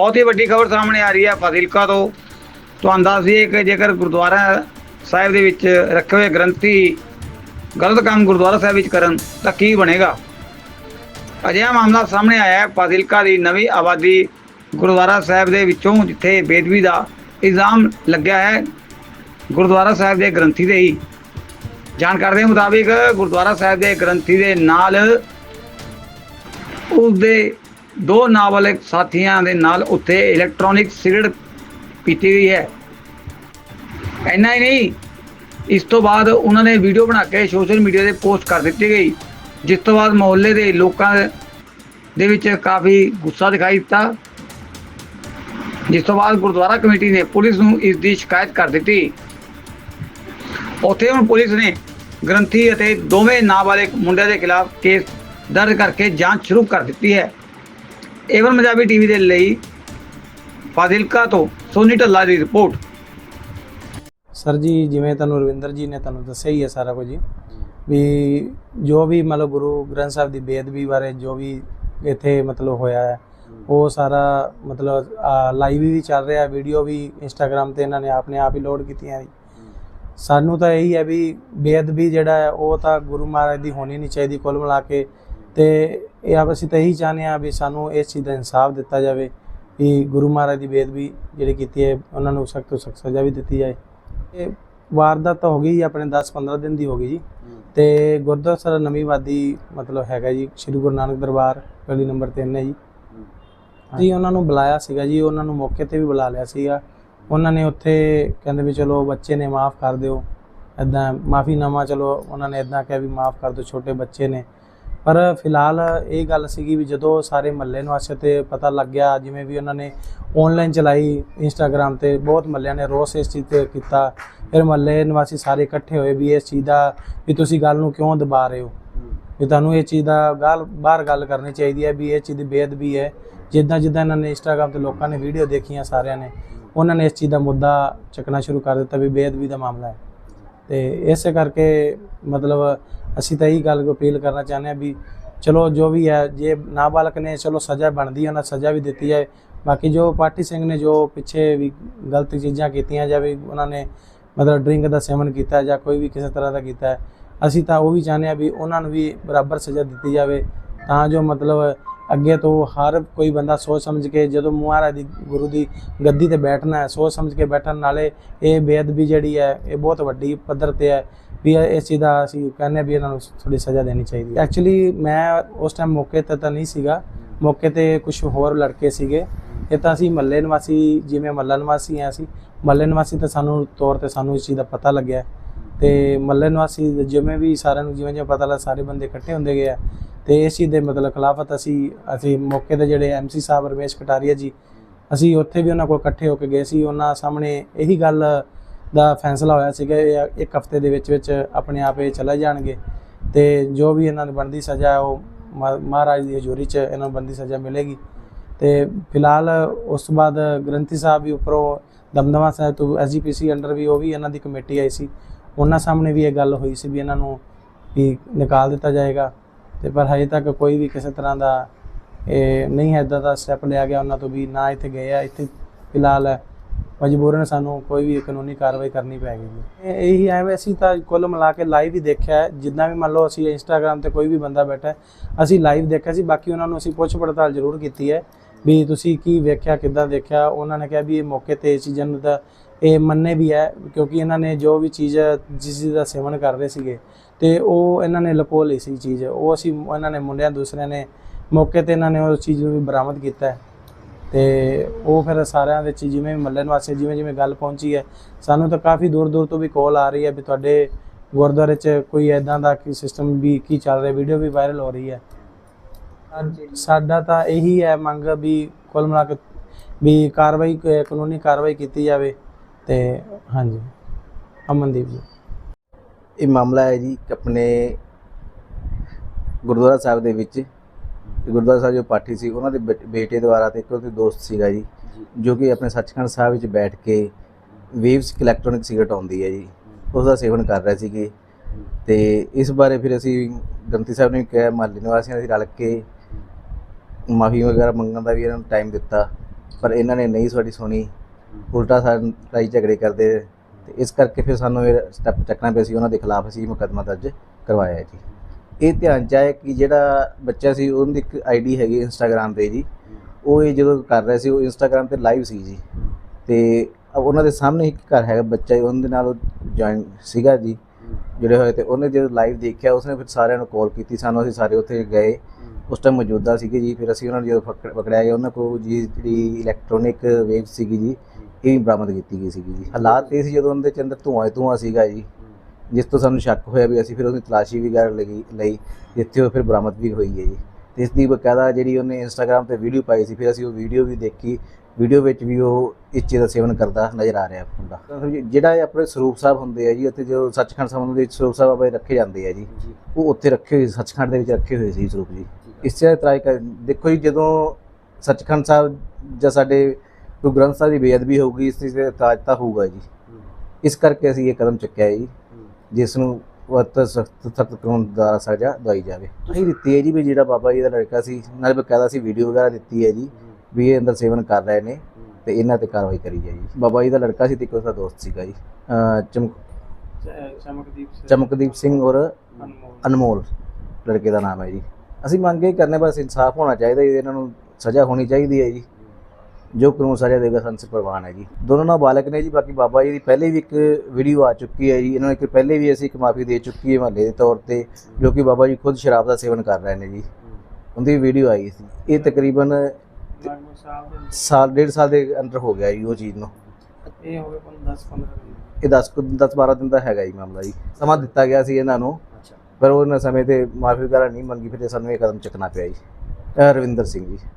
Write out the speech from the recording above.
ਬਹੁਤ ਹੀ ਵੱਡੀ ਖਬਰ ਸਾਹਮਣੇ ਆ ਰਹੀ ਹੈ ਫਾਜ਼ਿਲਕਾ ਤੋਂ। ਤੁਹਾਨੂੰ ਦੱਸ ਦਈਏ ਕਿ ਜੇਕਰ ਗੁਰਦੁਆਰਾ ਸਾਹਿਬ ਦੇ ਵਿੱਚ ਰੱਖੇ ਹੋਏ ਗ੍ਰੰਥੀ ਗਲਤ ਕੰਮ ਗੁਰਦੁਆਰਾ ਸਾਹਿਬ ਵਿੱਚ ਕਰਨ, ਤਾਂ ਕੀ ਬਣੇਗਾ? ਅਜਿਹਾ ਮਾਮਲਾ ਸਾਹਮਣੇ ਆਇਆ ਹੈ, ਫਾਜ਼ਿਲਕਾ ਦੀ ਨਵੀਂ ਆਬਾਦੀ ਗੁਰਦੁਆਰਾ ਸਾਹਿਬ ਦੇ ਵਿੱਚੋਂ, ਜਿੱਥੇ ਬੇਦਬੀ ਦਾ ਇਲਜ਼ਾਮ ਲੱਗਿਆ ਹੈ, ਗੁਰਦੁਆਰਾ ਸਾਹਿਬ ਦੇ ਗ੍ਰੰਥੀ ਦੇ ਹੀ। ਜਾਣਕਾਰੀ ਦੇ ਮੁਤਾਬਿਕ ਗੁਰਦੁਆਰਾ ਸਾਹਿਬ ਦੇ ਗ੍ਰੰਥੀ ਦੇ ਨਾਲ ਉਸ ਦੇ ਦੋ ਨਾਬਾਲਗ ਸਾਥੀਆਂ ਦੇ ਨਾਲ ਉੱਥੇ ਇਲੈਕਟ੍ਰੋਨਿਕ ਸਿਗਰਟ ਪੀਤੀ ਗਈ ਹੈ। ਇੰਨਾ ਹੀ ਨਹੀਂ, ਇਸ ਤੋਂ ਬਾਅਦ ਉਹਨਾਂ ਨੇ ਵੀਡੀਓ ਬਣਾ ਕੇ ਸੋਸ਼ਲ ਮੀਡੀਆ ਤੇ ਪੋਸਟ ਕਰ ਦਿੱਤੀ ਗਈ, ਜਿਸ ਤੋਂ ਬਾਅਦ ਮੁਹੱਲੇ ਦੇ ਲੋਕਾਂ ਦੇ ਵਿੱਚ ਕਾਫੀ ਗੁੱਸਾ ਦਿਖਾਈ ਦਿੱਤਾ। ਜਿਸ ਤੋਂ ਬਾਅਦ ਗੁਰਦੁਆਰਾ ਕਮੇਟੀ ਨੇ ਪੁਲਿਸ ਨੂੰ ਇਸ ਦੀ ਸ਼ਿਕਾਇਤ ਕਰ ਦਿੱਤੀ। ਉੱਥੇ ਹੁਣ ਪੁਲਿਸ ਨੇ ਗ੍ਰੰਥੀ ਅਤੇ ਦੋਵੇਂ ਨਾਬਾਲਗ ਮੁੰਡਿਆਂ ਦੇ ਖਿਲਾਫ ਕੇਸ ਦਰਜ ਕਰਕੇ ਜਾਂਚ ਸ਼ੁਰੂ ਕਰ ਦਿੱਤੀ ਹੈ। ਏਵਨ ਪੰਜਾਬੀ ਟੀਵੀ ਦੇ ਲਈ ਫਾਜ਼ਿਲਕਾ ਤੋਂ ਸੋਨੀ ਢੱਲਾ ਦੀ ਰਿਪੋਰਟ ਸਰ ਜੀ ਜਿਵੇਂ ਤੁਹਾਨੂੰ ਰਵਿੰਦਰ ਜੀ ਨੇ ਤੁਹਾਨੂੰ ਦੱਸਿਆ ਹੀ ਹੈ ਸਾਰਾ ਕੁਝ ਵੀ ਜੋ ਵੀ ਮਤਲਬ ਗੁਰੂ ਗ੍ਰੰਥ ਸਾਹਿਬ ਦੀ ਬੇਅਦਬੀ ਬਾਰੇ ਜੋ ਵੀ ਇੱਥੇ ਮਤਲਬ ਹੋਇਆ ਹੈ ਉਹ ਸਾਰਾ ਮਤਲਬ ਲਾਈਵ ਵੀ ਚੱਲ ਰਿਹਾ ਵੀਡੀਓ ਵੀ ਇੰਸਟਾਗ੍ਰam ਤੇ ਇਹਨਾਂ ਨੇ ਆਪਣੇ ਆਪ ਹੀ ਲੋਡ ਕੀਤੀਆਂ ਜੀ ਸਾਨੂੰ ਤਾਂ ਇਹੀ ਹੈ ਵੀ ਬੇਅਦਬੀ ਜਿਹੜਾ ਹੈ ਉਹ ਤਾਂ ਗੁਰੂ ਮਹਾਰਾਜ ਦੀ ਹੋਣੀ ਨਹੀਂ ਚਾਹੀਦੀ ਕੁੱਲ ਮਿਲਾ ਕੇ ਤੇ ਇਹ ਆਪ ਅਸੀਂ ਤਾਂ ਇਹੀ ਚਾਹੁੰਦੇ ਹਾਂ ਵੀ ਸਾਨੂੰ ਇਸ ਚੀਜ਼ ਦਾ ਇਨਸਾਫ ਦਿੱਤਾ ਜਾਵੇ ਵੀ ਗੁਰੂ ਮਹਾਰਾਜ ਦੀ ਬੇਅਦਬੀ ਜਿਹੜੀ ਕੀਤੀ ਹੈ ਉਹਨਾਂ ਨੂੰ ਸਖਤ ਤੋਂ ਸਖਤ ਸਜ਼ਾ ਵੀ ਦਿੱਤੀ ਜਾਏ। ਇਹ ਵਾਰਦਾਤ ਤਾਂ ਹੋ ਗਈ ਆਪਣੇ 10-15 ਦਿਨ ਦੀ ਹੋ ਗਈ ਜੀ। ਤੇ ਗੁਰਦੁਆਰਾ ਸਾਹਿਬ ਨਵੀਂ ਵਾਦੀ ਮਤਲਬ ਹੈਗਾ ਜੀ ਸ੍ਰੀ ਗੁਰੂ ਨਾਨਕ ਦਰਬਾਰ ਗਲੀ ਨੰਬਰ 3 ਹੈ ਜੀ। ਜੀ ਉਹਨਾਂ ਨੂੰ ਬੁਲਾਇਆ ਸੀਗਾ ਜੀ ਉਹਨਾਂ ਨੂੰ ਮੌਕੇ ਤੇ ਵੀ ਬੁਲਾ ਲਿਆ ਸੀਗਾ। ਉਹਨਾਂ ਨੇ ਉੱਥੇ ਕਹਿੰਦੇ ਵੀ ਚਲੋ ਬੱਚੇ ਨੇ ਮਾਫ ਕਰ ਦਿਓ ਇਦਾਂ ਮਾਫੀਨਾਮਾ ਚਲੋ ਉਹਨਾਂ ਨੇ ਇਦਾਂ ਕਿਹਾ ਵੀ ਮਾਫ ਕਰ ਦਿਓ ਛੋਟੇ ਬੱਚੇ ਨੇ। ਪਰ ਫਿਲਹਾਲ ਇਹ ਗੱਲ ਸੀਗੀ ਵੀ ਜਦੋਂ ਸਾਰੇ ਮਹੱਲੇ ਨਿਵਾਸੀਆਂ ਤੇ ਪਤਾ ਲੱਗ ਗਿਆ, ਜਿਵੇਂ ਵੀ ਉਹਨਾਂ ਨੇ ਆਨਲਾਈਨ ਚਲਾਈ ਇੰਸਟਾਗ੍ਰam ਤੇ, ਬਹੁਤ ਮਹੱਲਿਆਂ ਨੇ ਰੋਸ ਇਸ ਚੀਜ਼ ਤੇ ਕੀਤਾ। ਫਿਰ ਮਹੱਲੇ ਨਿਵਾਸੀ ਸਾਰੇ ਇਕੱਠੇ ਹੋਏ ਵੀ ਇਸ ਚੀਜ਼ ਦਾ ਵੀ ਤੁਸੀਂ ਗੱਲ ਨੂੰ ਕਿਉਂ ਦਬਾ ਰਹੇ ਹੋ? ਵੀ ਤੁਹਾਨੂੰ ਇਹ ਚੀਜ਼ ਦਾ ਗੱਲ, ਬਾਹਰ ਗੱਲ ਕਰਨੀ ਚਾਹੀਦੀ ਹੈ ਵੀ ਇਹ ਚੀਜ਼ ਦੀ ਬੇਅਦਬੀ ਹੈ। ਜਿੱਦਾਂ ਜਿੱਦਾਂ ਇਹਨਾਂ ਨੇ ਇੰਸਟਾਗ੍ਰam ਤੇ ਲੋਕਾਂ ਨੇ ਵੀਡੀਓ ਦੇਖੀਆਂ ਸਾਰਿਆਂ ਨੇ, ਉਹਨਾਂ ਨੇ ਇਸ ਚੀਜ਼ ਦਾ ਮੁੱਦਾ ਚੱਕਣਾ ਸ਼ੁਰੂ ਕਰ ਦਿੱਤਾ ਵੀ ਬੇਅਦਬੀ ਦਾ ਮਾਮਲਾ ਹੈ। ਤੇ ਇਸੇ ਕਰਕੇ ਮਤਲਬ ਅਸੀਂ ਤਾਂ ਇਹੀ ਗੱਲ ਅਪੀਲ ਕਰਨਾ ਚਾਹੁੰਦੇ ਹਾਂ ਵੀ ਚਲੋ ਜੋ ਵੀ ਹੈ, ਜੇ ਨਾਬਾਲਗ ਨੇ ਚਲੋ ਸਜ਼ਾ ਬਣਦੀ ਹੈ, ਉਹਨਾਂ ਸਜ਼ਾ ਵੀ ਦਿੱਤੀ ਜਾਏ। ਬਾਕੀ ਜੋ ਪਾਰਟੀ ਸਿੰਘ ਨੇ ਜੋ ਪਿੱਛੇ ਵੀ ਗਲਤ ਚੀਜ਼ਾਂ ਕੀਤੀਆਂ ਜਾਂ ਵੀ ਉਹਨਾਂ ਨੇ ਮਤਲਬ ਡਰਿੰਕ ਦਾ ਸੇਵਨ ਕੀਤਾ ਜਾਂ ਕੋਈ ਵੀ ਕਿਸੇ ਤਰ੍ਹਾਂ ਦਾ ਕੀਤਾ, ਅਸੀਂ ਤਾਂ ਉਹ ਵੀ ਚਾਹੁੰਦੇ ਹਾਂ ਵੀ ਉਹਨਾਂ ਨੂੰ ਵੀ ਬਰਾਬਰ ਸਜ਼ਾ ਦਿੱਤੀ ਜਾਵੇ। ਤਾਂ ਜੋ ਮਤਲਬ ਅੱਗੇ ਤੋਂ ਹਰ ਕੋਈ ਬੰਦਾ ਸੋਚ ਸਮਝ ਕੇ ਜਦੋਂ ਮਹਾਰਾਜ ਦੀ, ਗੁਰੂ ਦੀ ਗੱਦੀ ਤੇ ਬੈਠਣਾ ਹੈ, ਸੋਚ ਸਮਝ ਕੇ ਬੈਠਣ, ਨਾਲੇ ਇਹ ਬੇਅਦਬੀ ਜਿਹੜੀ ਹੈ, ਇਹ ਬਹੁਤ ਵੱਡੀ ਪੱਧਰ ਤੇ ਹੈ। ਵੀ ਇਸ ਚੀਜ਼ ਦਾ ਅਸੀਂ ਕਹਿੰਦੇ ਹਾਂ ਵੀ ਇਹਨਾਂ ਨੂੰ ਥੋੜੀ ਸਜ਼ਾ ਦੇਣੀ ਚਾਹੀਦੀ ਹੈ। ਐਕਚੁਅਲੀ ਮੈਂ ਉਸ ਟਾਈਮ ਮੌਕੇ ਤੇ ਤਾਂ ਨਹੀਂ ਸੀਗਾ। ਮੌਕੇ ਤੇ ਕੁਝ ਹੋਰ ਲੜਕੇ ਸੀਗੇ। ਇਹ ਤਾਂ ਅਸੀਂ ਮੱਲੇ ਨਿਵਾਸੀ, ਜਿਵੇਂ ਮੱਲਾ ਨਿਵਾਸੀ ਆ ਅਸੀਂ ਮੱਲੇ ਨਿਵਾਸੀ ਤਾਂ ਸਾਨੂੰ ਤੌਰ ਤੇ ਸਾਨੂੰ ਇਸ ਚੀਜ਼ ਦਾ ਪਤਾ ਲੱਗਿਆ। ਤੇ ਮੱਲੇ ਨਿਵਾਸੀ ਜਿਵੇਂ ਵੀ ਸਾਰਿਆਂ ਨੂੰ ਜਿਵੇਂ ਜਿਵੇਂ ਪਤਾ ਲੱਗਾ, ਸਾਰੇ ਬੰਦੇ ਇਕੱਠੇ ਹੁੰਦੇ ਗਏ ਆ। ਤੇ ਇਸ ਚੀਜ਼ ਦੇ ਮਤਲਬ ਖਿਲਾਫਤ ਅਸੀਂ ਅਸੀਂ ਮੌਕੇ ਤੇ ਜਿਹੜੇ ਐਮਸੀ ਸਾਹਿਬ, ਰਮੇਸ਼ ਕਟਾਰੀਆ ਜੀ, ਅਸੀਂ ਉੱਥੇ ਵੀ ਉਹਨਾਂ ਕੋਲ ਇਕੱਠੇ ਹੋ ਕੇ ਗਏ ਸੀ। ਉਹਨਾਂ ਸਾਹਮਣੇ ਇਹੀ ਗੱਲ ਦਾ ਫੈਸਲਾ ਹੋਇਆ ਸੀਗਾ, ਇਹ ਇੱਕ ਹਫ਼ਤੇ ਦੇ ਵਿੱਚ ਵਿੱਚ ਆਪਣੇ ਆਪ ਇਹ ਚਲੇ ਜਾਣਗੇ। ਤੇ ਜੋ ਵੀ ਇਹਨਾਂ ਨੂੰ ਬਣਦੀ ਸਜ਼ਾ, ਉਹ ਮਹਾ- ਮਹਾਰਾਜ ਦੀ ਹਜ਼ੂਰੀ 'ਚ ਇਹਨਾਂ ਨੂੰ ਬਣਦੀ ਸਜ਼ਾ ਮਿਲੇਗੀ। ਤੇ ਫਿਲਹਾਲ ਉਸ ਤੋਂ ਬਾਅਦ ਗ੍ਰੰਥੀ ਸਾਹਿਬ ਵੀ ਉੱਪਰੋਂ ਦਮਦਮਾ ਸਾਹਿਬ ਤੋਂ ਐਸਜੀਪੀਸੀ ਅੰਡਰ ਵੀ ਉਹ ਵੀ ਇਹਨਾਂ ਦੀ ਕਮੇਟੀ ਆਈ ਸੀ। ਉਹਨਾਂ ਸਾਹਮਣੇ ਵੀ ਇਹ ਗੱਲ ਹੋਈ ਸੀ ਵੀ ਇਹਨਾਂ ਨੂੰ ਵੀ ਨਿਕਾਲ ਦਿੱਤਾ ਜਾਏਗਾ। ਤੇ ਪਰ ਹਜੇ ਤੱਕ ਕੋਈ ਵੀ ਕਿਸੇ ਤਰ੍ਹਾਂ ਦਾ ਇਹ ਨਹੀਂ ਹੈ ਇੱਦਾਂ ਦਾ ਸਟੈਪ ਲਿਆ ਗਿਆ ਉਹਨਾਂ ਤੋਂ ਵੀ, ਨਾ ਇੱਥੇ ਗਏ ਆ। ਇੱਥੇ ਫਿਲਹਾਲ ਮਜਬੂਰਨ ਸਾਨੂੰ ਕੋਈ ਵੀ ਕਾਨੂੰਨੀ ਕਾਰਵਾਈ ਕਰਨੀ ਪੈਗੀ ਜੀ। ਇਹ ਇਹੀ ਐਵੇਂ ਅਸੀਂ ਤਾਂ ਕੁੱਲ ਮਿਲਾ ਕੇ ਲਾਈਵ ਹੀ ਦੇਖਿਆ ਜਿੱਦਾਂ ਵੀ ਮੰਨ ਲਓ ਅਸੀਂ ਇੰਸਟਾਗ੍ਰam ਤੇ ਕੋਈ ਵੀ ਬੰਦਾ ਬੈਠਾ ਅਸੀਂ ਲਾਈਵ ਦੇਖਿਆ ਸੀ। ਬਾਕੀ ਉਹਨਾਂ ਨੂੰ ਅਸੀਂ ਪੁੱਛ ਪੜਤਾਲ ਜ਼ਰੂਰ ਕੀਤੀ ਹੈ ਵੀ ਤੁਸੀਂ ਕੀ ਵੇਖਿਆ, ਕਿੱਦਾਂ ਦੇਖਿਆ। ਉਹਨਾਂ ਨੇ ਕਿਹਾ ਵੀ ਇਹ ਮੌਕੇ ਤੇ ਇਸ ਚੀਜ਼ਾਂ ਨੂੰ ਤਾਂ ਇਹ ਮੰਨੇ ਵੀ ਹੈ, ਕਿਉਂਕਿ ਇਹਨਾਂ ਨੇ ਜੋ ਵੀ ਚੀਜ਼ ਜਿਸ ਦਾ ਸੇਵਨ ਕਰ ਰਹੇ ਸੀਗੇ, ਤੇ ਉਹ ਇਹਨਾਂ ਨੇ ਲੁਕੋ ਲਈ ਸੀ ਚੀਜ਼। ਉਹ ਅਸੀਂ, ਇਹਨਾਂ ਨੇ ਮੁੰਡਿਆਂ, ਦੂਸਰਿਆਂ ਨੇ ਮੌਕੇ ਤੇ ਇਹਨਾਂ ਨੇ ਉਸ ਚੀਜ਼ ਨੂੰ ਵੀ ਬਰਾਮਦ ਕੀਤਾ ਤੇ ਉਹ ਫਿਰ ਸਾਰਿਆਂ ਵਿੱਚ ਜਿਵੇਂ ਮੱਲੇ ਨਿਵਾਸੀ ਜਿਵੇਂ ਜਿਵੇਂ ਗੱਲ ਪਹੁੰਚੀ ਹੈ ਸਾਨੂੰ ਤਾਂ ਕਾਫੀ ਦੂਰ ਦੂਰ ਤੋਂ ਵੀ ਕਾਲ ਆ ਰਹੀ ਹੈ ਵੀ ਤੁਹਾਡੇ ਗੁਰਦੁਆਰੇ 'ਚ ਕੋਈ ਐਦਾਂ ਦਾ ਕੀ ਸਿਸਟਮ ਵੀ ਕੀ ਚੱਲ ਰਿਹਾ ਵੀਡੀਓ ਵੀ ਵਾਇਰਲ ਹੋ ਰਹੀ ਹੈ। ਸਾਡਾ ਤਾਂ ਇਹੀ ਹੈ ਮੰਗ ਵੀ ਕੁੱਲ ਮਿਲਾ ਕੇ ਵੀ ਕਾਰਵਾਈ ਕਾਨੂੰਨੀ ਕਾਰਵਾਈ ਕੀਤੀ ਜਾਵੇ ਤੇ ਹਾਂਜੀ ਅਮਨਦੀਪ ਜੀ। ਇਹ ਮਾਮਲਾ ਹੈ ਜੀ ਆਪਣੇ ਗੁਰਦੁਆਰਾ ਸਾਹਿਬ ਦੇ ਵਿੱਚ। ਤੇ ਗੁਰਦੁਆਰਾ ਸਾਹਿਬ ਜੋ ਪਾਠੀ ਸੀ ਉਹਨਾਂ ਦੇ ਬੇਟੇ ਦੁਆਰਾ ਤੇ ਇੱਕ ਉਹਦੇ ਦੋਸਤ ਸੀਗਾ ਜੀ ਜੋ। ਕਿ ਆਪਣੇ ਸੱਚਖੰਡ ਸਾਹਿਬ ਵਿੱਚ ਬੈਠ ਕੇ ਵੇਵਸ ਇਲੈਕਟ੍ਰੋਨਿਕ ਸਿਗਰਟ ਆਉਂਦੀ ਹੈ ਜੀ। ਉਸ ਦਾ ਸੇਵਨ ਕਰ ਰਹੇ ਸੀਗੇ। ਤੇ ਇਸ ਬਾਰੇ ਫਿਰ ਅਸੀਂ ਗ੍ਰੰਥੀ ਸਾਹਿਬ ਨੇ ਕਿਹਾ ਮਹੱਲੇ ਨਿਵਾਸੀਆਂ ਨੇ ਰਲ ਕੇ ਮਾਫੀ ਵਗੈਰਾ ਮੰਗਣ ਦਾ ਵੀ ਇਹਨਾਂ ਨੂੰ ਟਾਈਮ ਦਿੱਤਾ ਪਰ ਇਹਨਾਂ ਨੇ ਨਹੀਂ ਸਾਡੀ ਸੁਣੀ। ਉਲਟਾ ਸਾਡੇ ਲੜਾਈ ਝਗੜੇ ਕਰਦੇ ਤੇ ਇਸ ਕਰਕੇ ਫਿਰ ਸਾਨੂੰ ਇਹ ਸਟੈਪ ਚੱਕਣਾ ਪਿਆ ਸੀ ਉਹਨਾਂ ਦੇ ਖਿਲਾਫ ਅਸੀਂ ਮੁਕੱਦਮਾ ਦਰਜ ਕਰਵਾਇਆ ਜੀ। ਇਹ ਧਿਆਨ ਚ ਆਇਆ ਕਿ ਜਿਹੜਾ ਬੱਚਾ ਸੀ ਉਹਦੀ ਇੱਕ ਆਈਡੀ ਹੈਗੀ ਇੰਸਟਾਗ੍ਰam ਤੇ ਜੀ। ਉਹ ਇਹ ਜਦੋਂ ਕਰ ਰਿਹਾ ਸੀ ਉਹ ਇੰਸਟਾਗ੍ਰam ਤੇ ਲਾਈਵ ਸੀ ਜੀ। ਤੇ ਉਹਨਾਂ ਦੇ ਸਾਹਮਣੇ ਇੱਕ ਘਰ ਹੈਗਾ ਬੱਚਾ ਜੀ, ਉਹਦੇ ਨਾਲ ਉਹ ਜੁਆਇਨ ਸੀਗਾ ਜੀ। ਜੁੜੇ ਹੋਏ ਤੇ ਉਹਨੇ ਜਦੋਂ ਲਾਈਵ ਦੇਖਿਆ ਉਸਨੇ ਫਿਰ ਸਾਰਿਆਂ ਨੂੰ ਕਾਲ ਕੀਤੀ। ਸਾਨੂੰ ਅਸੀਂ ਸਾਰੇ ਉੱਥੇ ਗਏ। ਉਸ ਟਾਈਮ ਮੌਜੂਦਾ ਸੀਗੇ ਜੀ ਫਿਰ ਅਸੀਂ ਉਹਨਾਂ ਨੂੰ ਜਦੋਂ ਪਕੜ- ਪਕੜਿਆ ਗਿਆ ਉਹਨਾਂ ਕੋਲ ਜੀ ਜਿਹੜੀ ਇਲੈਕਟ੍ਰੋਨਿਕ ਵੇਵ ਸੀਗੀ ਜੀ ਇਹ ਬਰਾਮਦ ਕੀਤੀ ਗਈ ਸੀਗੀ ਜੀ। ਹਾਲਾਤ ਇਹ ਸੀ ਜਦੋਂ ਉਹਨਾਂ ਦੇ ਅੰਦਰ ਧੂਆਂ ਹੀ ਧੂਆਂ ਸੀਗਾ ਜੀ। ਜਿਸ ਤੋਂ ਸਾਨੂੰ ਸ਼ੱਕ ਹੋਇਆ ਵੀ ਅਸੀਂ ਫਿਰ ਉਹਦੀ ਤਲਾਸ਼ੀ ਵੀ ਕਰ ਲਈ ਲਈ ਜਿੱਥੇ ਉਹ ਫਿਰ ਬਰਾਮਦ ਵੀ ਹੋਈ ਹੈ ਜੀ। ਤੇ ਇਸ ਦੀ ਬਕਾਇਦਾ ਜਿਹੜੀ ਉਹਨੇ ਇੰਸਟਾਗ੍ਰam ਤੇ ਵੀਡੀਓ ਪਾਈ ਸੀ ਫਿਰ ਅਸੀਂ ਉਹ ਵੀਡੀਓ ਵੀ ਦੇਖੀ। ਵੀਡੀਓ ਵਿੱਚ ਵੀ ਉਹ ਇਸ ਚੀਜ਼ ਦਾ ਸੇਵਨ ਕਰਦਾ ਨਜ਼ਰ ਆ ਰਿਹਾ ਮੁੰਡਾ। ਜਿਹੜਾ ਇਹ ਆਪਣੇ ਸਰੂਪ ਸਾਹਿਬ ਹੁੰਦੇ ਆ ਜੀ ਉੱਥੇ ਜੋ ਸੱਚਖੰਡ ਸਾਹਿਬ ਦੇ ਸਰੂਪ ਸਾਹਿਬ ਆਪਣੇ ਰੱਖੇ ਜਾਂਦੇ ਆ ਜੀ। ਉਹ ਉੱਥੇ ਰੱਖੇ ਹੋਏ ਸੱਚਖੰਡ ਦੇ ਵਿੱਚ ਰੱਖੇ ਹੋਏ ਸੀ ਸਰੂਪ ਜੀ। ਇਸ ਤਰ੍ਹਾਂ ਕਰ ਦੇਖੋ ਜੀ ਜਦੋਂ ਸੱਚਖੰਡ ਸਾਹਿਬ ਜਾਂ ਸਾਡੇ ਗੁਰੂ ਗ੍ਰੰਥ ਸਾਹਿਬ ਦੀ ਬੇਅਦਬੀ ਹੋਊਗੀ ਇਸ ਤੇ ਤਾਂ ਹੋਊਗਾ ਜੀ। ਇਸ ਕਰਕੇ ਅਸੀਂ ਇਹ ਕਦਮ ਚੁੱਕਿਆ ਜੀ। ਜਿਸ ਨੂੰ ਵੱਧ ਸਖਤ ਸਖਤ ਕਾਨੂੰਨ ਦਾ ਸਜ਼ਾ ਦਵਾਈ ਜਾਵੇ। ਅਸੀਂ ਦਿੱਤੀ ਹੈ ਜੀ ਵੀ ਜਿਹੜਾ ਬਾਬਾ ਜੀ ਦਾ ਲੜਕਾ ਸੀ ਨਾਲ ਬਕਾਇਦਾ ਸੀ ਵੀਡੀਓ ਵਗੈਰਾ ਦਿੱਤੀ ਹੈ ਜੀ ਵੀ ਇਹ ਅੰਦਰ ਸੇਵਨ ਕਰ ਰਹੇ ਨੇ ਤੇ ਇਹਨਾਂ ਤੇ ਕਾਰਵਾਈ ਕਰੀ ਜਾਏ ਜੀ। ਬਾਬਾ ਜੀ ਦਾ ਲੜਕਾ ਸੀ ਤੇ ਇੱਕ ਉਸਦਾ ਦੋਸਤ ਸੀਗਾ ਜੀ ਚਮਕ ਚਮਕਦੀਪ ਚਮਕਦੀਪ ਸਿੰਘ ਔਰ ਅਨਮੋਲ ਲੜਕੇ ਦਾ ਨਾਮ ਹੈ ਜੀ। ਅਸੀਂ ਮੰਗ ਇਹ ਕਰਨੇ ਬਸ ਇਨਸਾਫ ਹੋਣਾ ਚਾਹੀਦਾ ਜੀ ਇਹਨਾਂ ਨੂੰ ਸਜ਼ਾ ਹੋਣੀ ਚਾਹੀਦੀ ਹੈ ਜੀ। ਜੋ ਕਾਨੂੰਨ ਸਜ਼ਾ ਦੇਗਾ ਸੰਸ ਪ੍ਰਵਾਨ ਹੈ ਜੀ। ਦੋਨੋਂ ਨਾਬਾਲਗ ਨੇ ਜੀ ਬਾਕੀ ਬਾਬਾ ਜੀ ਦੀ ਪਹਿਲੇ ਵੀ ਇੱਕ ਵੀਡੀਓ ਆ ਚੁੱਕੀ ਹੈ ਜੀ। ਇਹਨਾਂ ਨੂੰ ਇੱਕ ਪਹਿਲੇ ਵੀ ਅਸੀਂ ਇੱਕ ਮਾਫੀ ਦੇ ਚੁੱਕੀ ਹੈ ਮਹੱਲੇ ਦੇ ਤੌਰ ਤੇ ਜੋ ਕਿ ਬਾਬਾ ਜੀ ਖੁਦ ਸ਼ਰਾਬ ਦਾ ਸੇਵਨ ਕਰ ਰਹੇ ਨੇ ਜੀ। ਉਹਦੀ ਵੀਡੀਓ ਆਈ ਸੀ। ਇਹ ਤਕਰੀਬਨ ਸਾਲ ਡੇਢ ਸਾਲ ਦੇ ਅੰਦਰ ਹੋ ਗਿਆ ਜੀ ਉਹ ਚੀਜ਼ ਨੂੰ। ਇਹ ਹੋ ਗਏ 10 15 ਇਹ 10 10 12 ਦਿਨ ਦਾ ਹੈਗਾ ਜੀ ਮਾਮਲਾ ਜੀ। ਸਮਾਂ ਦਿੱਤਾ ਗਿਆ ਸੀ ਇਹਨਾਂ ਨੂੰ ਪਰ ਉਹਨਾਂ ਸਮੇਂ ਤੇ ਮਾਫੀ ਵਗੈਰਾ ਨਹੀਂ ਮੰਗੀ ਫਿਰ ਸਾਨੂੰ ਇਹ ਕਦਮ ਚੱਕਣਾ ਪਿਆ ਜੀ। ਰਵਿੰਦਰ ਸਿੰਘ ਜੀ।